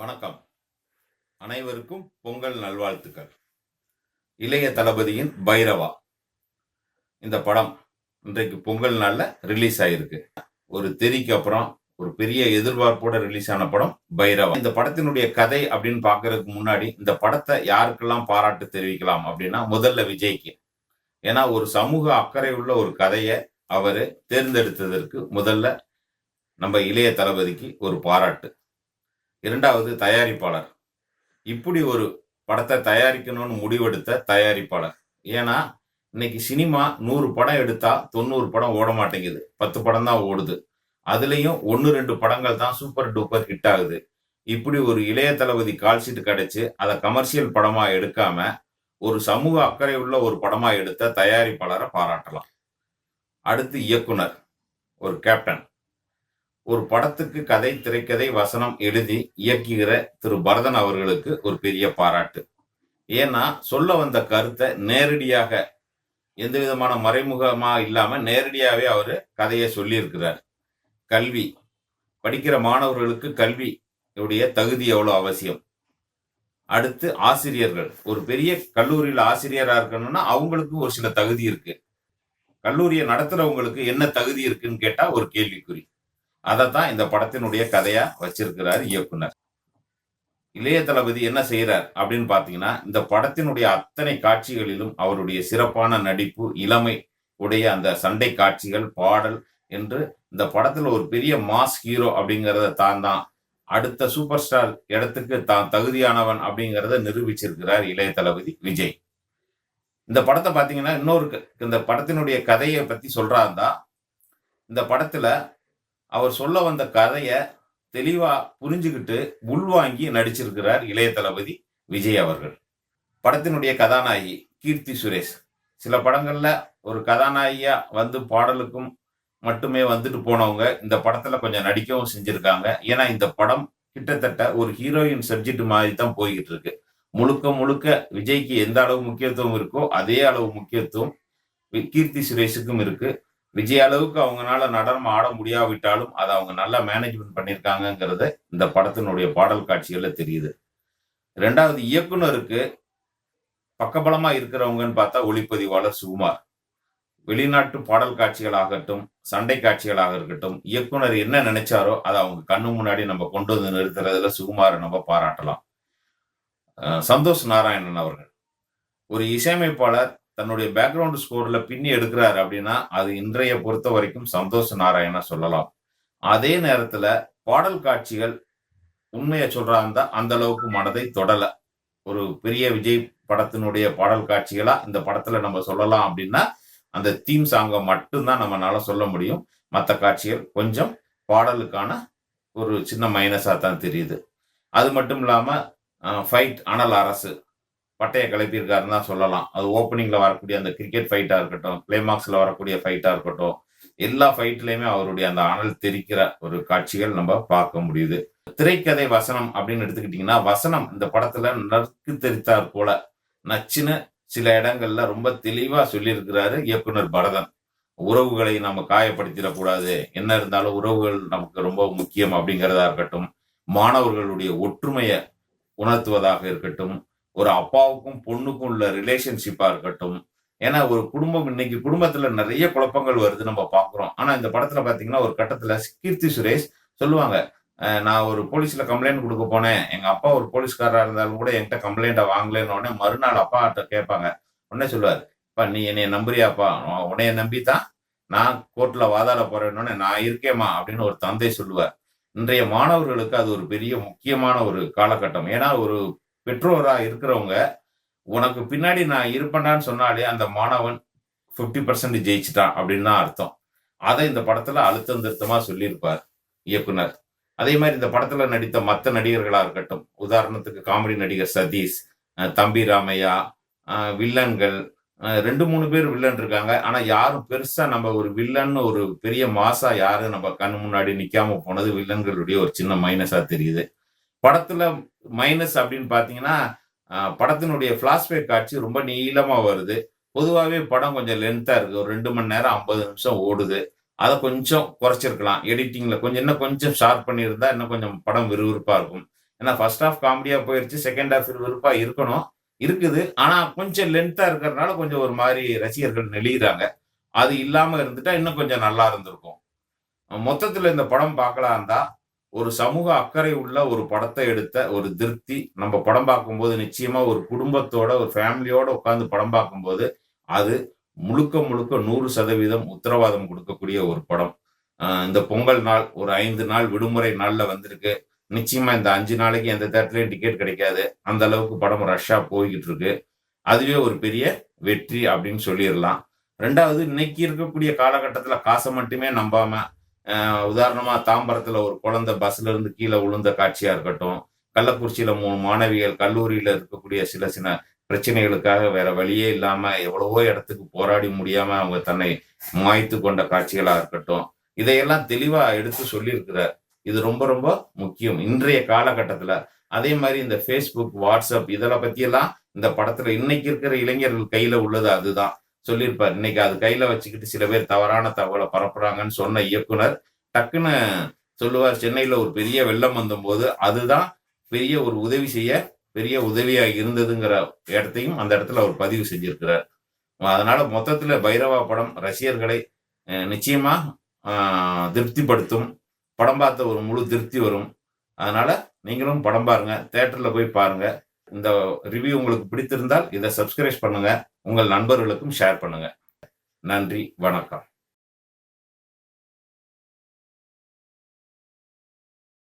வணக்கம். அனைவருக்கும் பொங்கல் நல்வாழ்த்துக்கள். இளைய தளபதியின் பைரவா. இந்த படம் இன்றைக்கு பொங்கல் நாளில் ரிலீஸ் ஆயிருக்கு. ஒரு தெறிக்கு அப்புறம் ஒரு பெரிய எதிர்பார்ப்போட ரிலீஸ் ஆன படம் பைரவா. இந்த படத்தினுடைய கதை அப்படின்னு பார்க்கறதுக்கு முன்னாடி இந்த படத்தை யாருக்கெல்லாம் பாராட்டு தெரிவிக்கலாம் அப்படின்னா முதல்ல விஜய்க்கு. ஏன்னா ஒரு சமூக அக்கறை உள்ள ஒரு கதையை அவர் தேர்ந்தெடுத்ததற்கு முதல்ல நம்ம இளைய தளபதிக்கு ஒரு பாராட்டு. இரண்டாவது தயாரிப்பாளர். இப்படி ஒரு படத்தை தயாரிக்கணும்னு முடிவெடுத்த தயாரிப்பாளர். ஏன்னா இன்னைக்கு சினிமா நூறு படம் எடுத்தா தொண்ணூறு படம் ஓட மாட்டேங்குது. பத்து படம் தான் ஓடுது. அதுலேயும் ஒன்று ரெண்டு படங்கள் தான் சூப்பர் டூப்பர் ஹிட் ஆகுது. இப்படி ஒரு இளைய தளபதி கால்ஷீட் கிடைச்சு அதை கமர்ஷியல் படமா எடுக்காம ஒரு சமூக அக்கறை உள்ள ஒரு படமா எடுத்த தயாரிப்பாளரை பாராட்டலாம். அடுத்து இயக்குனர் ஒரு கேப்டன் ஒரு படத்துக்கு கதை திரைக்கதை வசனம் எழுதி இயக்குகிற திரு. பரதன் அவர்களுக்கு ஒரு பெரிய பாராட்டு. ஏன்னா சொல்ல வந்த கருத்தை நேரடியாக எந்த விதமான மறைமுகமா இல்லாம நேரடியாவே அவர் கதையை சொல்லியிருக்கிறார். கல்வி படிக்கிற மாணவர்களுக்கு கல்வி உடைய தகுதி எவ்வளோ அவசியம்? அடுத்து ஆசிரியர்கள். ஒரு பெரிய கல்லூரியில் ஆசிரியராக இருக்கணும்னா அவங்களுக்கு ஒரு சில தகுதி இருக்கு. கல்லூரியை நடத்துறவங்களுக்கு என்ன தகுதி இருக்குன்னு கேட்டா ஒரு கேள்விக்குறி. அதை தான் இந்த படத்தினுடைய கதையா வச்சிருக்கிறார் இயக்குனர். இளைய தளபதி என்ன செய்யறார் அப்படின்னு பாத்தீங்கன்னா இந்த படத்தினுடைய அத்தனை காட்சிகளிலும் அவருடைய சிறப்பான நடிப்பு இளமை உடைய அந்த சண்டை காட்சிகள் பாடல் என்று இந்த படத்துல ஒரு பெரிய மாஸ் ஹீரோ அப்படிங்கிறத தான் தான் அடுத்த சூப்பர் ஸ்டார் இடத்துக்கு தான் தகுதியானவன் அப்படிங்கிறத நிரூபிச்சிருக்கிறார் இளைய தளபதி விஜய். இந்த படத்தை பார்த்தீங்கன்னா இன்னொரு க- இந்த படத்தினுடைய கதையை பத்தி சொல்றாருந்தா இந்த படத்துல அவர் சொல்ல வந்த கதையை தெளிவா புரிஞ்சுக்கிட்டு உள்வாங்கி நடிச்சிருக்கிறார் இளைய தளபதி விஜய் அவர்கள். படத்தினுடைய கதாநாயகி கீர்த்தி சுரேஷ். சில படங்கள்ல ஒரு கதாநாயகியா வந்து பாடலுக்கும் மட்டுமே வந்துட்டு போனவங்க இந்த படத்துல கொஞ்சம் நடிக்கவும் செஞ்சிருக்காங்க. ஏன்னா இந்த படம் கிட்டத்தட்ட ஒரு ஹீரோயின் சப்ஜெக்ட் மாதிரி தான் போய்கிட்டு இருக்கு முழுக்க முழுக்க விஜய்க்கு எந்த அளவு முக்கியத்துவம் இருக்கோ அதே அளவு முக்கியத்துவம் வி- கீர்த்தி சுரேஷுக்கும் இருக்கு. விஜய் அளவுக்கு அவங்கனால நடனம் ஆட முடியாவிட்டாலும் அதை அவங்க நல்லா மேனேஜ்மெண்ட் பண்ணியிருக்காங்கங்கிறது இந்த படத்தினுடைய பாடல் காட்சிகளில் தெரியுது. ரெண்டாவது இயக்குனருக்கு பக்கபலமாக இருக்கிறவங்கன்னு பார்த்தா ஒளிப்பதிவாளர் சுகுமார். வெளிநாட்டு பாடல் காட்சிகளாகட்டும் சண்டை காட்சிகளாக இருக்கட்டும் இயக்குனர் என்ன நினைச்சாரோ அதை அவங்க கண்ணு முன்னாடி நம்ம கொண்டு வந்து நிறுத்துறதுல சுகுமாரை நம்ம பாராட்டலாம். சந்தோஷ் நாராயணன் அவர்கள். ஒரு இசையமைப்பாளர் தன்னுடைய பேக்ரவுண்ட் ஸ்கோர்ல பின்னி எடுக்கிறாரு அப்படின்னா அது இன்றைய பொறுத்த வரைக்கும் சந்தோஷ் நாராயணா சொல்லலாம். அதே நேரத்துல பாடல் காட்சிகள் உண்மையை சொல்றாங்க அந்த அளவுக்கு மனதை தொடல. ஒரு பெரிய விஜய் படத்தினுடைய பாடல் காட்சிகளா இந்த படத்துல நம்ம சொல்லலாம் அப்படின்னா அந்த தீம் சாங்கை மட்டும்தான் நம்மளால சொல்ல முடியும். மற்ற காட்சிகள் கொஞ்சம் பாடலுக்கான ஒரு சின்ன மைனஸா தான் தெரியுது. அது மட்டும் இல்லாம ஃபைட் அனல் அரசு பட்டைய கிளப்பியிருக்காருன்னு தான் சொல்லலாம். அது ஓப்பனிங்கில் வரக்கூடிய அந்த கிரிக்கெட் ஃபைட்டாக இருக்கட்டும் கிளைமாக்ஸில் வரக்கூடிய ஃபைட்டாக இருக்கட்டும் எல்லா ஃபைட்லேயுமே அவருடைய அந்த அனல் தெரிக்கிற ஒரு காட்சிகள் நம்ம பார்க்க முடியுது. திரைக்கதை வசனம் அப்படின்னு எடுத்துக்கிட்டிங்கன்னா வசனம் இந்த படத்தில் நற்கு தெரித்தார் போல நச்சுன்னு சில இடங்கள்ல ரொம்ப தெளிவாக சொல்லியிருக்கிறாரு இயக்குனர் பரதன். உறவுகளை நம்ம காயப்படுத்திடக்கூடாது. என்ன இருந்தாலும் உறவுகள் நமக்கு ரொம்ப முக்கியம் அப்படிங்கிறதா இருக்கட்டும் மாணவர்களுடைய ஒற்றுமையை உணர்த்துவதாக இருக்கட்டும் ஒரு அப்பாவுக்கும் பொண்ணுக்கும் உள்ள ரிலேஷன்ஷிப்பா இருக்கட்டும். ஏன்னா ஒரு குடும்பம் இன்னைக்கு குடும்பத்துல நிறைய குழப்பங்கள் வருது நம்ம பாக்குறோம் ஆனா இந்த படத்துல பாத்தீங்கன்னா ஒரு கட்டத்துல கீர்த்தி சுரேஷ் சொல்லுவாங்க நான் ஒரு போலீஸ்ல கம்ப்ளைண்ட் கொடுக்க போனேன். எங்க அப்பா ஒரு போலீஸ்காரா இருந்தாலும் கூட என்கிட்ட கம்ப்ளைண்ட்டை வாங்கலன்னு உடனே மறுநாள் அப்பா கிட்ட கேட்பாங்க. உடனே சொல்லுவார் "அப்பா நீ என்னைய நம்புறியாப்பா? உன்னைய நம்பி தான் நான் கோர்ட்ல வாதாட போறேன்னு நான் இருக்கேம்மா அப்படின்னு ஒரு தந்தை சொல்லுவார். இன்றைய மாணவர்களுக்கு அது ஒரு பெரிய முக்கியமான ஒரு காலகட்டம். ஏன்னா ஒரு பெற்றோரா இருக்கிறவங்க உனக்கு பின்னாடி நான் இருப்பேனான்னு சொன்னாலே அந்த மாணவன் 50% பர்சன்ட் ஜெயிச்சிட்டான் அப்படின்னு தான் அர்த்தம். அதை இந்த படத்துல அழுத்தம் திருத்தமா சொல்லியிருப்பார் இயக்குனர். அதே மாதிரி இந்த படத்துல நடித்த மற்ற நடிகர்களா இருக்கட்டும் உதாரணத்துக்கு காமெடி நடிகர் சதீஷ் தம்பி ராமையா வில்லன்கள் ரெண்டு மூணு பேர் வில்லன் இருக்காங்க. ஆனா யாரும் பெருசா நம்ம ஒரு வில்லன்னு ஒரு பெரிய மாசா யாரும் நம்ம கண் முன்னாடி நிக்காம போனது வில்லன்களுடைய ஒரு சின்ன மைனஸா தெரியுது. படத்துல மைனஸ் அப்படின்னு பாத்தீங்கன்னா படத்தினுடைய பிளாஷ்பேக் காட்சி ரொம்ப நீளமா வருது. பொதுவாகவே படம் கொஞ்சம் லென்த்தா இருக்கு. ஒரு ரெண்டு மணி நேரம் ஐம்பது நிமிஷம் ஓடுது. அதை கொஞ்சம் குறைச்சிருக்கலாம். எடிட்டிங்ல கொஞ்சம் இன்னும் கொஞ்சம் ஷார்ப் பண்ணியிருந்தா இன்னும் கொஞ்சம் படம் விறுவிறுப்பா இருக்கும். ஏன்னா ஃபர்ஸ்ட் ஹாஃப் காமெடியா போயிருச்சு செகண்ட் ஹாஃப் விறுவிறுப்பா இருக்கணும். இருக்குது. ஆனா கொஞ்சம் லென்த்தா இருக்கிறதுனால கொஞ்சம் ஒரு மாதிரி ரசிகர்கள் நெளிகிறாங்க அது இல்லாம இருந்துட்டா இன்னும் கொஞ்சம் நல்லா இருந்திருக்கும். மொத்தத்துல இந்த படம் பார்க்கலாம் இருந்தா ஒரு சமூக அக்கறை உள்ள ஒரு படத்தை எடுத்த ஒரு திருப்தி நம்ம படம் பார்க்கும்போது நிச்சயமா ஒரு குடும்பத்தோட ஒரு ஃபேமிலியோட உட்காந்து படம் பார்க்கும்போது அது முழுக்க முழுக்க நூறு சதவீதம் உத்தரவாதம் கொடுக்கக்கூடிய ஒரு படம். இந்த பொங்கல் நாள் ஒரு ஐந்து நாள் விடுமுறை நாள்ல வந்திருக்கு. நிச்சயமா இந்த அஞ்சு நாளைக்கு எந்த தேட்டர்லயும் டிக்கெட் கிடைக்காது. அந்த அளவுக்கு படம் ரஷ்ஷா போய்கிட்டு இருக்கு. அதுவே ஒரு பெரிய வெற்றி அப்படின்னு சொல்லிடலாம். ரெண்டாவது இன்னைக்கு இருக்கக்கூடிய காலகட்டத்தில் காசை மட்டுமே நம்பாம உதாரணமாக உதாரணமா தாம்பரத்துல ஒரு குழந்தை பஸ்ல இருந்து கீழே விழுந்த காட்சியா இருக்கட்டும் கள்ளக்குறிச்சியில மூணு மாணவிகள் கல்லூரியில இருக்கக்கூடிய சில சில பிரச்சனைகளுக்காக வேற வழியே இல்லாம எவ்வளவோ இடத்துக்கு போராடி முடியாம அவங்க தன்னை மாய்த்து கொண்ட காட்சிகளா இருக்கட்டும். இதையெல்லாம் தெளிவா எடுத்து சொல்லியிருக்கிறார். இது ரொம்ப ரொம்ப முக்கியம். இன்றைய காலகட்டத்துல அதே மாதிரி இந்த ஃபேஸ்புக் வாட்ஸ்அப் இதெல்லாம் பத்தியெல்லாம் இந்த படத்துல இன்னைக்கு இருக்கிற இளைஞர்கள் கையில உள்ளது அதுதான். சொல்லியிருப்பார். இன்னைக்கு அது கையில வச்சுக்கிட்டு சில பேர் தவறான தகவலை பரப்புறாங்கன்னு சொன்ன இயக்குனர் டக்குன்னு சொல்லுவார் சென்னையில ஒரு பெரிய வெள்ளம் வந்தபோது அதுதான் பெரிய ஒரு உதவி செய்ய பெரிய உதவியா இருந்ததுங்கிற இடத்தையும் அந்த இடத்துல அவர் பதிவு செஞ்சிருக்கிறார். அதனால மொத்தத்துல பைரவா படம் ரசிகர்களை நிச்சயமா திருப்திப்படுத்தும். படம் பார்த்த ஒரு முழு திருப்தி வரும். அதனால நீங்களும் படம் பாருங்க தேட்டர்ல போய் பாருங்க. இந்த ரிவ்யூ உங்களுக்கு பிடித்திருந்தால் இதை சப்ஸ்கிரைப் பண்ணுங்க. உங்கள் நண்பர்களுக்கும் ஷேர் பண்ணுங்க. நன்றி வணக்கம்.